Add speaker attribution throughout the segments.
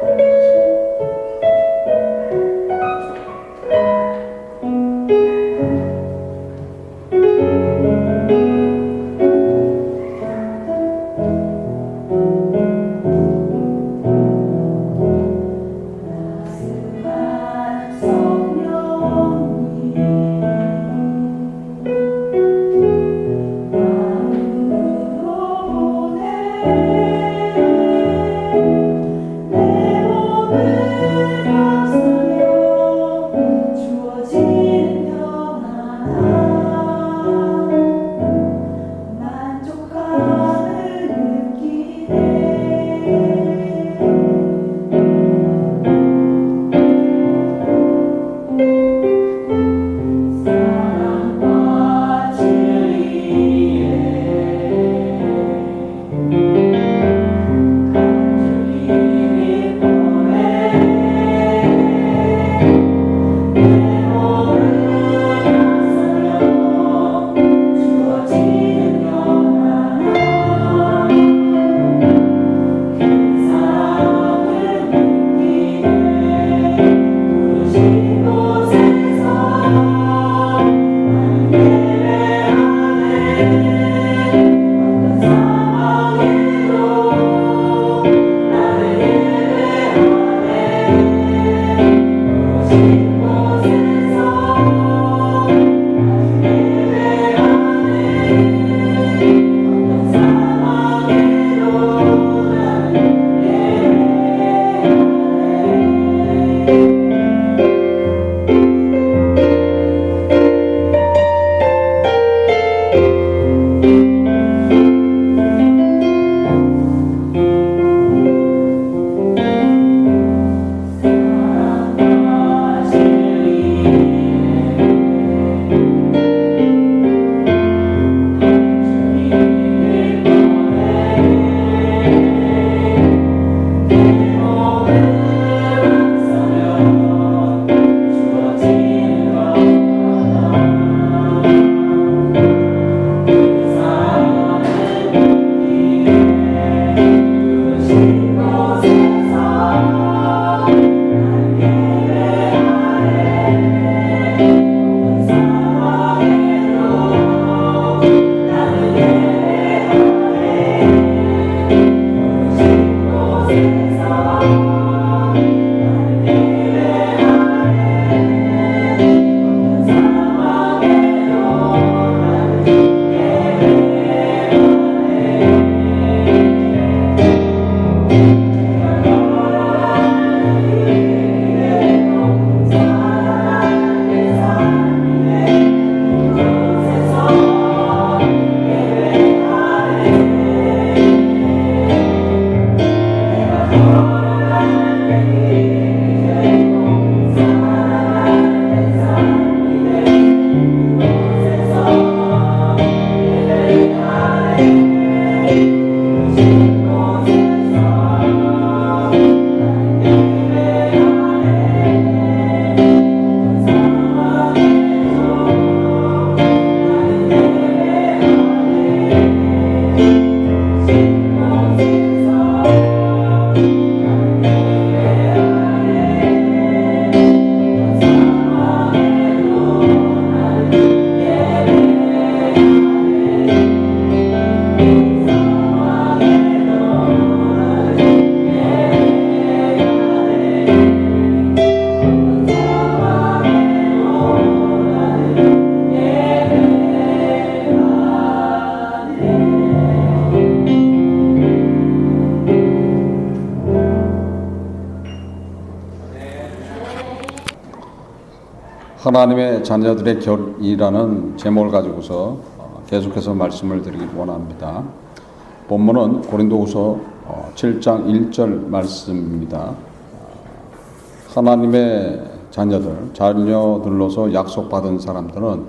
Speaker 1: 주어 사랑
Speaker 2: 하나님의 자녀들의 결이라는 제목을 가지고서 어, 계속해서 말씀을 드리기 원합니다. 본문은 고린도후서 어, 7장 1절 말씀입니다. 하나님의 자녀들, 자녀들로서 약속받은 사람들은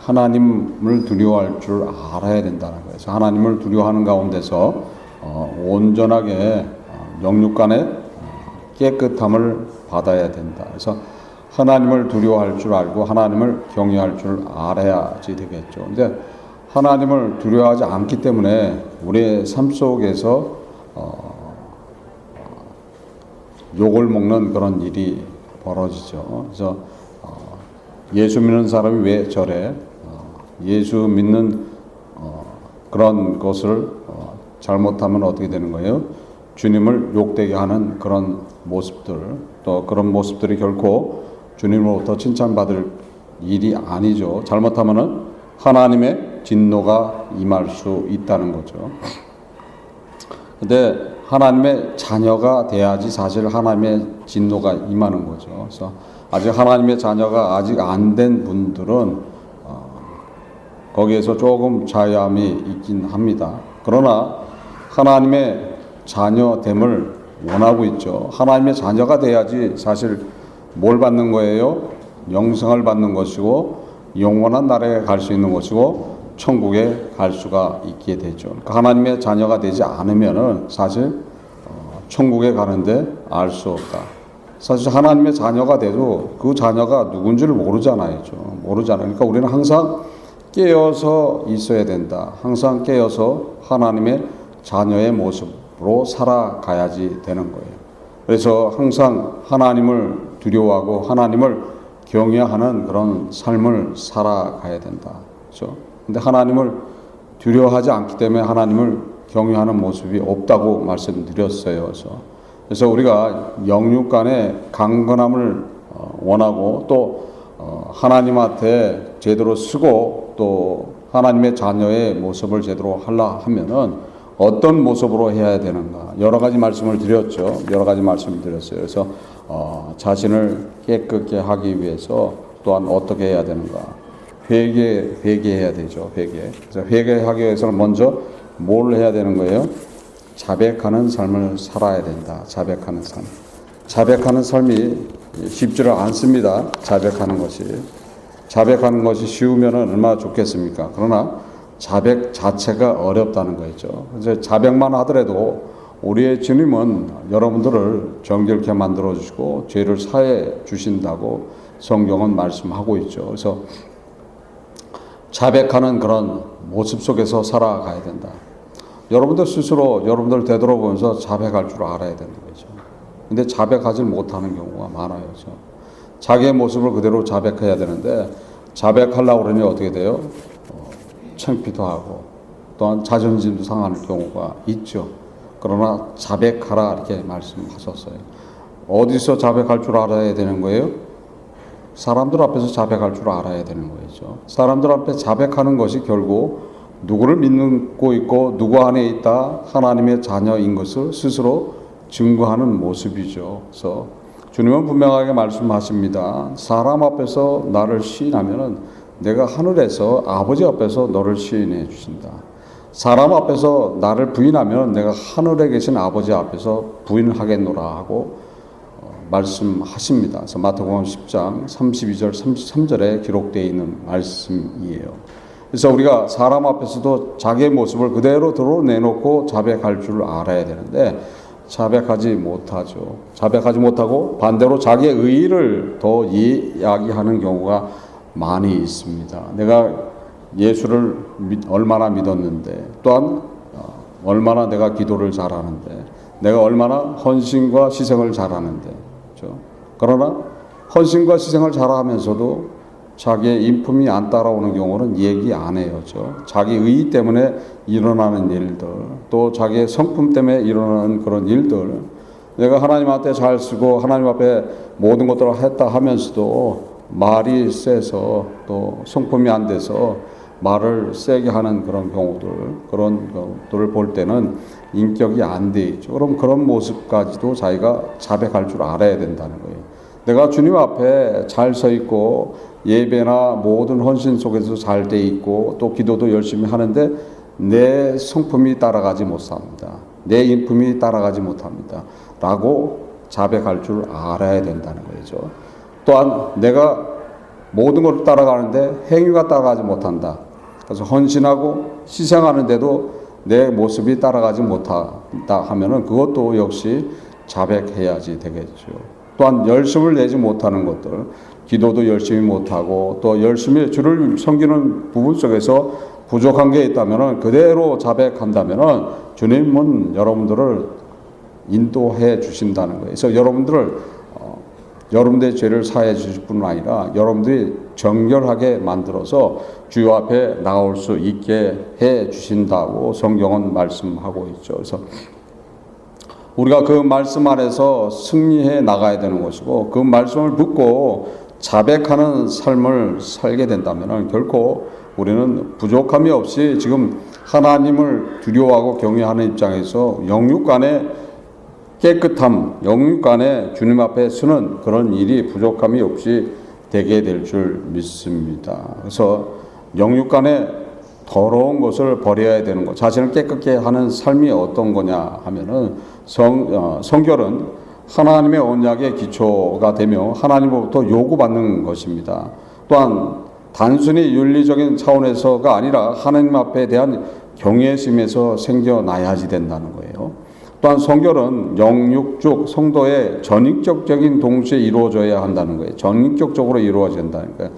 Speaker 2: 하나님을 두려워할 줄 알아야 된다는 거예요. 하나님을 두려워하는 가운데서 어, 온전하게 어, 영육 간의 어, 깨끗함을 받아야 된다. 그래서 하나님을 두려워할 줄 알고 하나님을 경외할 줄 알아야지 되겠죠. 근데 하나님을 두려워하지 않기 때문에 우리의 삶 속에서 어, 욕을 먹는 그런 일이 벌어지죠. 그래서 어, 예수 믿는 사람이 왜 저래? 어, 예수 믿는 어, 그런 것을 어, 잘못하면 어떻게 되는 거예요? 주님을 욕되게 하는 그런 모습들 또 그런 모습들이 결코 주님으로부터 칭찬받을 일이 아니죠. 잘못하면은 하나님의 진노가 임할 수 있다는 거죠. 근데 하나님의 자녀가 돼야지 사실 하나님의 진노가 임하는 거죠. 그래서 아직 하나님의 자녀가 아직 안 된 분들은 어, 거기에서 조금 자유함이 있긴 합니다. 그러나 하나님의 자녀됨을 원하고 있죠. 하나님의 자녀가 돼야지 사실 뭘 받는 거예요? 영생을 받는 것이고 영원한 나라에 갈 수 있는 것이고 천국에 갈 수가 있게 되죠. 그러니까 하나님의 자녀가 되지 않으면은 사실 어, 천국에 가는데 알 수 없다. 사실 하나님의 자녀가 돼도 그 자녀가 누군지를 모르잖아요. 모르잖아요. 그러니까 우리는 항상 깨어서 있어야 된다. 항상 깨어서 하나님의 자녀의 모습으로 살아가야지 되는 거예요. 그래서 항상 하나님을 두려워하고 하나님을 경외하는 그런 삶을 살아가야 된다. 그렇죠? 근데 하나님을 두려워하지 않기 때문에 하나님을 경외하는 모습이 없다고 말씀드렸어요. 그래서, 그래서 우리가 영육 간의 강건함을 어, 원하고 또 어, 하나님한테 제대로 쓰고 또 하나님의 자녀의 모습을 제대로 하려 하면은 어떤 모습으로 해야 되는가 여러 가지 말씀을 드렸죠 여러 가지 말씀을 드렸어요 그래서 어, 자신을 깨끗게 하기 위해서 또한 어떻게 해야 되는가? 회개 회개해야 되죠 회개. 그래서 회개하기 위해서는 먼저 뭘 해야 되는 거예요? 자백하는 삶을 살아야 된다 자백하는 삶. 자백하는 삶이 쉽지를 않습니다 자백하는 것이. 자백하는 것이 쉬우면 얼마나 좋겠습니까? 그러나 자백 자체가 어렵다는 거죠. 이제 자백만 하더라도 우리의 주님은 여러분들을 정결케 만들어 주시고 죄를 사해 주신다고 성경은 말씀하고 있죠. 그래서 자백하는 그런 모습 속에서 살아가야 된다. 여러분들 스스로 여러분들 되돌아보면서 자백할 줄 알아야 되는 거죠. 근데 자백하지 못하는 경우가 많아요. 자기의 모습을 그대로 자백해야 되는데 자백하려고 그러니 어떻게 돼요? 창피도 하고 또한 자존심도 상하는 경우가 있죠. 그러나 자백하라 이렇게 말씀하셨어요. 어디서 자백할 줄 알아야 되는 거예요? 사람들 앞에서 자백할 줄 알아야 되는 거죠. 사람들 앞에 자백하는 것이 결국 누구를 믿고 있고 누구 안에 있다 하나님의 자녀인 것을 스스로 증거하는 모습이죠. 그래서 주님은 분명하게 말씀하십니다. 사람 앞에서 나를 시인하면은 내가 하늘에서 아버지 앞에서 너를 시인해 주신다. 사람 앞에서 나를 부인하면 내가 하늘에 계신 아버지 앞에서 부인하겠노라 하고 어, 말씀하십니다. 그래서 마태복음 10장 32절 33절에 기록되어 있는 말씀이에요. 그래서 우리가 사람 앞에서도 자기의 모습을 그대로 드러내놓고 자백할 줄 알아야 되는데 자백하지 못하죠. 자백하지 못하고 반대로 자기의 의의를 더 이야기하는 경우가 많이 있습니다. 내가 예수를 믿, 얼마나 믿었는데 또한 어, 얼마나 내가 기도를 잘하는데 내가 얼마나 헌신과 희생을 잘하는데 그렇죠? 그러나 헌신과 희생을 잘하면서도 자기의 인품이 안 따라오는 경우는 얘기 안 해요. 죠 자기 의의 때문에 일어나는 일들, 또 자기의 성품 때문에 일어나는 그런 일들, 내가 하나님한테 잘 쓰고 하나님 앞에 모든 것들을 했다 하면서도 말이 세서 또 성품이 안 돼서 말을 세게 하는 그런 경우들, 그런 것들을 볼 때는 인격이 안 돼 있죠. 그럼 그런 모습까지도 자기가 자백할 줄 알아야 된다는 거예요. 내가 주님 앞에 잘 서 있고 예배나 모든 헌신 속에서 잘 돼 있고 또 기도도 열심히 하는데 내 성품이 따라가지 못합니다. 내 인품이 따라가지 못합니다. 라고 자백할 줄 알아야 된다는 거죠. 또한 내가 모든 걸 따라가는데 행위가 따라가지 못한다. 그래서 헌신하고 희생하는데도 내 모습이 따라가지 못한다 하면은 그것도 역시 자백해야지 되겠죠. 또한 열심을 내지 못하는 것들, 기도도 열심히 못하고 또 열심히 주를 섬기는 부분 속에서 부족한 게 있다면은 그대로 자백한다면은 주님은 여러분들을 인도해 주신다는 거예요. 그래서 여러분들을 어, 여러분들의 죄를 사해 주실 뿐 아니라 여러분들이 정결하게 만들어서 주여 앞에 나올 수 있게 해 주신다고 성경은 말씀하고 있죠. 그래서 우리가 그 말씀 안에서 승리해 나가야 되는 것이고 그 말씀을 듣고 자백하는 삶을 살게 된다면 결코 우리는 부족함이 없이 지금 하나님을 두려워하고 경외하는 입장에서 영육 간의 깨끗함, 영육 간에 주님 앞에 서는 그런 일이 부족함이 없이 되게 될 줄 믿습니다. 그래서 영육 간에 더러운 것을 버려야 되는 것, 자신을 깨끗게 하는 삶이 어떤 거냐 하면은 성, 어, 성결은 하나님의 언약의 기초가 되며 하나님으로부터 요구받는 것입니다. 또한 단순히 윤리적인 차원에서가 아니라 하나님 앞에 대한 경외심에서 생겨나야지 된다는 거예요. 또한 성결은 영육적 성도의 전인격적인 동시에 이루어져야 한다는 거예요. 전인격적으로 이루어진다는 거예요.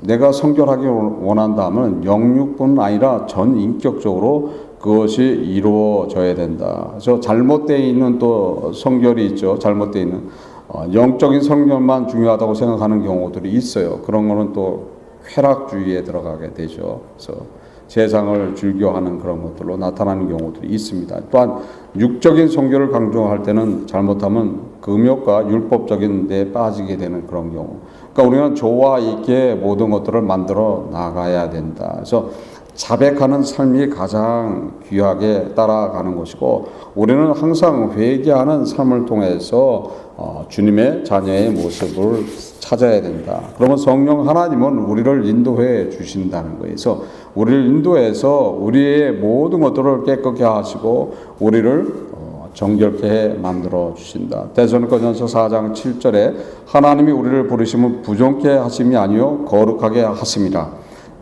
Speaker 2: 내가 성결하기 원한다면 영육뿐 아니라 전인격적으로 그것이 이루어져야 된다. 그래서 잘못되어 있는 또 성결이 있죠. 잘못되어 있는 어, 영적인 성결만 중요하다고 생각하는 경우들이 있어요. 그런 거는 또 쾌락주의에 들어가게 되죠. 그래서 세상을 즐겨하는 그런 것들로 나타나는 경우들이 있습니다. 또한 육적인 성결을 강조할 때는 잘못하면 금욕과 율법적인 데 빠지게 되는 그런 경우. 그러니까 우리는 조화 있게 모든 것들을 만들어 나가야 된다. 그래서 자백하는 삶이 가장 귀하게 따라가는 것이고 우리는 항상 회개하는 삶을 통해서 어, 주님의 자녀의 모습을 찾아야 된다. 그러면 성령 하나님은 우리를 인도해 주신다는. 그래서 우리를 인도해서 우리의 모든 것들을 깨끗게 하시고 우리를 어, 정결케 해 만들어 주신다. 대전거전서 4장 7절에 하나님이 우리를 부르시면 부정케 하심이 아니요 거룩하게 하심이라.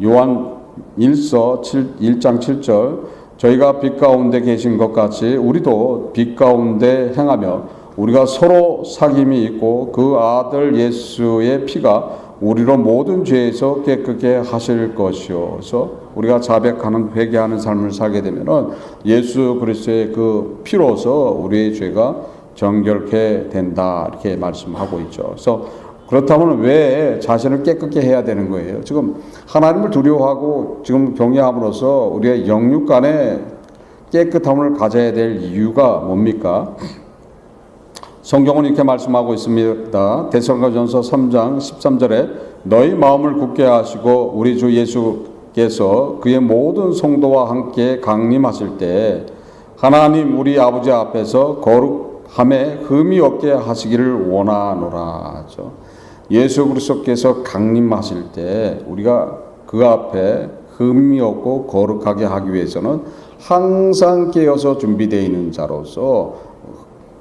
Speaker 2: 요한 1서 7, 1장 7절 저희가 빛 가운데 계신 것 같이 우리도 빛 가운데 행하며 우리가 서로 사귐이 있고 그 아들 예수의 피가 우리로 모든 죄에서 깨끗게 하실 것이요. 그래서 우리가 자백하는 회개하는 삶을 살게 되면은 예수 그리스도의 그 피로서 우리의 죄가 정결케 된다 이렇게 말씀하고 있죠. 그래서 그렇다면 왜 자신을 깨끗게 해야 되는 거예요? 지금 하나님을 두려워하고 지금 경외함으로써 우리의 영육 간에 깨끗함을 가져야 될 이유가 뭡니까? 성경은 이렇게 말씀하고 있습니다. 데살로니가전서 3장 13절에 너희 마음을 굳게 하시고 우리 주 예수께서 그의 모든 성도와 함께 강림하실 때 하나님 우리 아버지 앞에서 거룩함에 흠이 없게 하시기를 원하노라 하죠. 예수 그리스도께서 강림하실 때 우리가 그 앞에 흠이 없고 거룩하게 하기 위해서는 항상 깨어서 준비되어 있는 자로서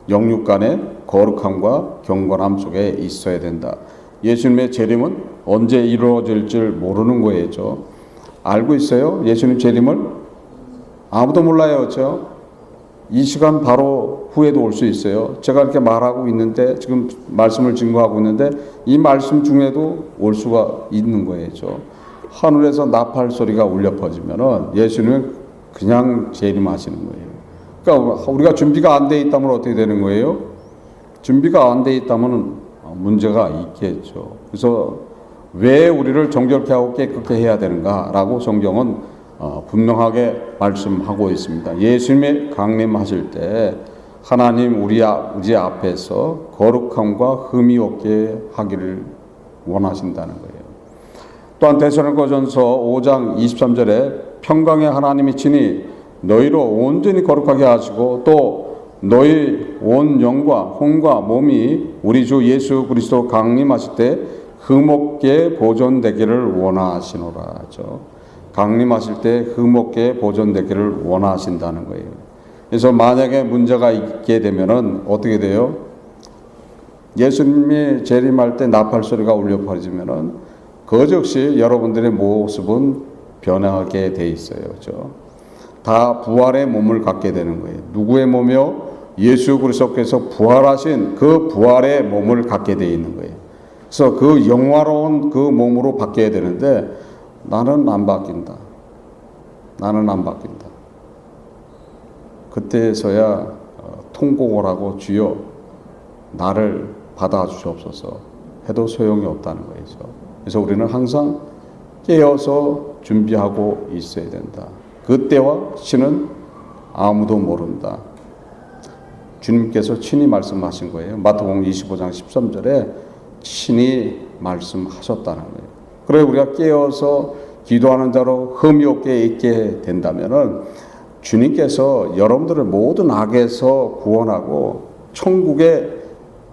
Speaker 2: 영육 간의 거룩함과 경건함 속에 있어야 된다. 예수님의 재림은 언제 이루어질 줄 모르는 거예요. 알고 있어요? 예수님 재림을? 아무도 몰라요. 그렇죠? 이 시간 바로 후에도 올 수 있어요. 제가 이렇게 말하고 있는데 지금 말씀을 증거하고 있는데 이 말씀 중에도 올 수가 있는 거예요. 하늘에서 나팔 소리가 울려 퍼지면은 예수님은 그냥 재림하시는 거예요. 그러니까 우리가 준비가 안 돼 있다면 어떻게 되는 거예요? 준비가 안 돼 있다면 문제가 있겠죠. 그래서 왜 우리를 정결케 하고 깨끗게 해야 되는가라고 성경은 어, 분명하게 말씀하고 있습니다. 예수님의 강림하실 때 하나님 우리 앞에서 거룩함과 흠이 없게 하기를 원하신다는 거예요. 또한 데살로니가전서 5장 23절에 평강의 하나님이 친히 너희로 온전히 거룩하게 하시고 또 너희 온 영과 혼과 몸이 우리 주 예수 그리스도 강림하실 때 흠없게 보존되기를 원하시노라 하죠. 강림하실 때 흠없게 보존되기를 원하신다는 거예요. 그래서 만약에 문제가 있게 되면은 어떻게 돼요? 예수님이 재림할 때 나팔 소리가 울려 퍼지면은 그 즉시 여러분들의 모습은 변하게 돼 있어요. 그렇죠? 다 부활의 몸을 갖게 되는 거예요. 누구의 몸이요? 예수 그리스도께서 부활하신 그 부활의 몸을 갖게 돼 있는 거예요. 그래서 그 영화로운 그 몸으로 바뀌어야 되는데 나는 안 바뀐다. 나는 안 바뀐다. 그때서야 어, 통곡을 하고 주여 나를 받아 주시옵소서 해도 소용이 없다는 거죠. 그래서 우리는 항상 깨어서 준비하고 있어야 된다. 그때와 시는 아무도 모른다. 주님께서 친히 말씀하신 거예요. 마태복음 25장 13절에 친히 말씀하셨다는 거예요. 그래 우리가 깨어서 기도하는 자로 흠이 없게 있게 된다면은 주님께서 여러분들을 모든 악에서 구원하고 천국에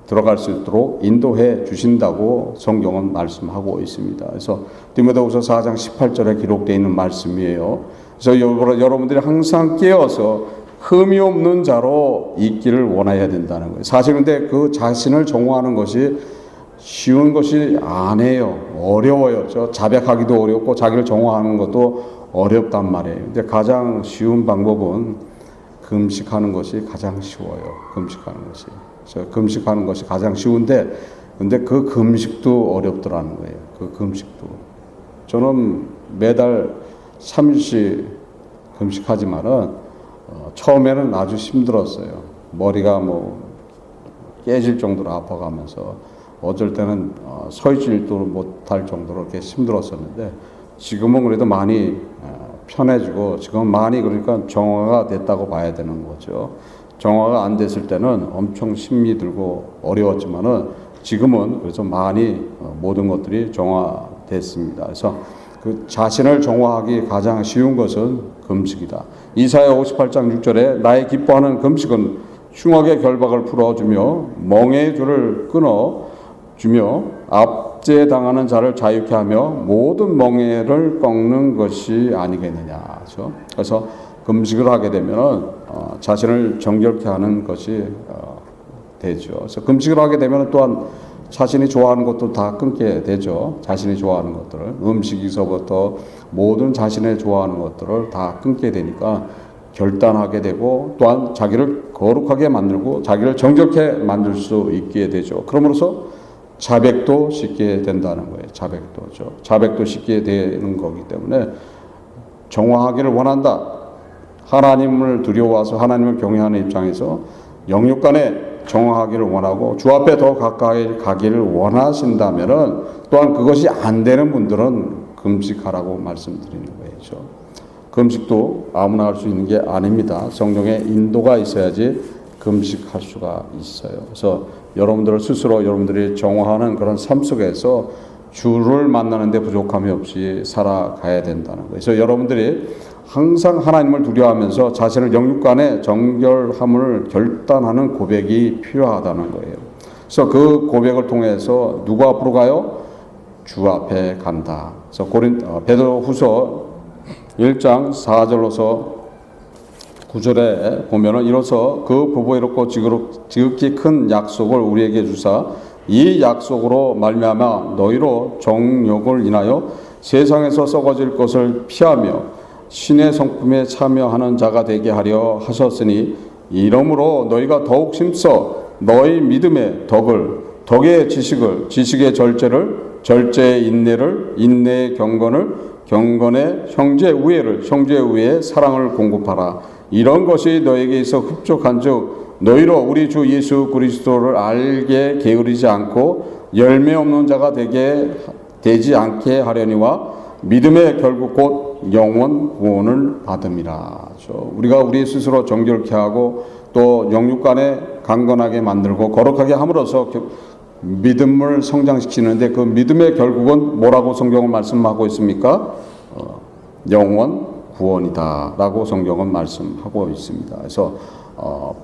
Speaker 2: 들어갈 수 있도록 인도해 주신다고 성경은 말씀하고 있습니다. 그래서 디모데후서 4장 18절에 기록되어 있는 말씀이에요. 그래서 여러분들이 항상 깨어서 흠이 없는 자로 있기를 원해야 된다는 거예요. 사실 근데 그 자신을 정화하는 것이 쉬운 것이 아니에요. 어려워요. 저 자백하기도 어렵고 자기를 정화하는 것도 어렵단 말이에요. 근데 가장 쉬운 방법은 금식하는 것이 가장 쉬워요. 금식하는 것이. 저 금식하는 것이 가장 쉬운데 근데 그 금식도 어렵더라는 거예요. 그 금식도. 저는 매달 3일씩 금식하지만은 어, 처음에는 아주 힘들었어요. 머리가 뭐 깨질 정도로 아파가면서 어쩔 때는 어, 서 있지도 못할 정도로 이렇게 힘들었었는데 지금은 그래도 많이 어, 편해지고 지금 많이 그러니까 정화가 됐다고 봐야 되는 거죠. 정화가 안 됐을 때는 엄청 심이 들고 어려웠지만은 지금은 그래서 많이 어, 모든 것들이 정화됐습니다. 그래서 그 자신을 정화하기 가장 쉬운 것은 금식이다. 이사야 58장 6절에 나의 기뻐하는 금식은 흉악의 결박을 풀어주며 멍에의 줄을 끊어 주며 압제 당하는 자를 자유케 하며 모든 멍에를 꺾는 것이 아니겠느냐. 그렇죠? 그래서 금식을 하게 되면 어, 자신을 정결케 하는 것이 어, 되죠. 그래서 금식을 하게 되면 또한 자신이 좋아하는 것도 다 끊게 되죠. 자신이 좋아하는 것들을 음식에서부터 모든 자신의 좋아하는 것들을 다 끊게 되니까 결단하게 되고 또한 자기를 거룩하게 만들고 자기를 정결케 만들 수 있게 되죠. 그러므로서 자백도 쉽게 된다는 거예요. 자백도죠. 자백도 쉽게 되는 거기 때문에 정화하기를 원한다. 하나님을 두려워서 하나님을 경외하는 입장에서 영육 간에 정화하기를 원하고 주 앞에 더 가까이 가기를 원하신다면은 또한 그것이 안 되는 분들은 금식하라고 말씀드리는 거죠. 금식도 아무나 할 수 있는 게 아닙니다. 성령의 인도가 있어야지 금식할 수가 있어요. 그래서 여러분들 스스로 여러분들이 정화하는 그런 삶 속에서 주를 만나는데 부족함이 없이 살아가야 된다는 거예요. 그래서 여러분들이 항상 하나님을 두려워하면서 자신을 영육간의 정결함을 결단하는 고백이 필요하다는 거예요. 그래서 그 고백을 통해서 누구 앞으로 가요? 주 앞에 간다. 그래서 고린 어, 베드로후서 1장 4절로서 9절에 보면은 이로써 그 보보이롭고 지극히 큰 약속을 우리에게 주사 이 약속으로 말미암아 너희로 정욕을 인하여 세상에서 썩어질 것을 피하며 신의 성품에 참여하는 자가 되게 하려 하셨으니 이러므로 너희가 더욱 힘써 너희 믿음의 덕을 덕의 지식을 지식의 절제를 절제의 인내를 인내의 경건을 경건의 형제 우애를 형제 우애의 사랑을 공급하라. 이런 것이 너에게 있어 흡족한즉 너희로 우리 주 예수 그리스도를 알게 게으르지 않고 열매 없는 자가 되게 되지 않게 하려니와 믿음의 결국 곧 영원 구원을 받음이라. 우리가 우리 스스로 정결케 하고 또 영육간에 강건하게 만들고 거룩하게 함으로써 믿음을 성장시키는데 그 믿음의 결국은 뭐라고 성경은 말씀하고 있습니까? 어, 영원 구원이다라고 성경은 말씀하고 있습니다. 그래서 어,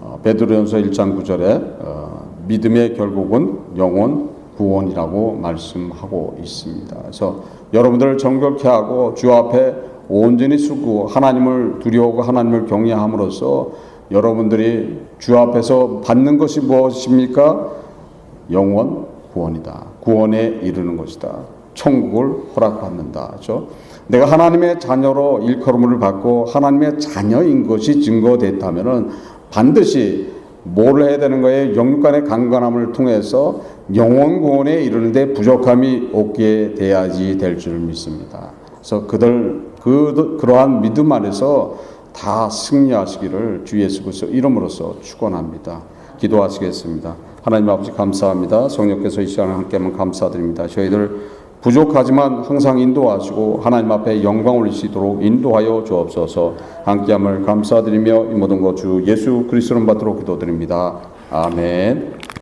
Speaker 2: 어, 베드로전서 1장 9절에 어, 믿음의 결국은 영원 구원이라고 말씀하고 있습니다. 그래서 여러분들을 정결케 하고 주 앞에 온전히 쓰고 하나님을 두려워하고 하나님을 경외함으로써 여러분들이 주 앞에서 받는 것이 무엇입니까? 영원 구원이다. 구원에 이르는 것이다. 천국을 허락받는다. 그렇죠? 내가 하나님의 자녀로 일컬음을 받고 하나님의 자녀인 것이 증거됐다면은 반드시 뭘 해야 되는 거예요? 영육간의 강건함을 통해서 영원 구원에 이르는데 부족함이 없게 돼야지 될 줄 믿습니다. 그래서 그들 그 그러한 믿음 안에서 다 승리하시기를 주 예수 그리스도 이름으로써 축원합니다. 기도하시겠습니다. 하나님 아버지 감사합니다. 성령께서 이 시간을 함께 하면 감사드립니다. 저희들 부족하지만 항상 인도하시고 하나님 앞에 영광 올리시도록 인도하여 주옵소서. 함께함을 감사드리며 이 모든 것 주 예수 그리스도를 받도록 기도드립니다. 아멘.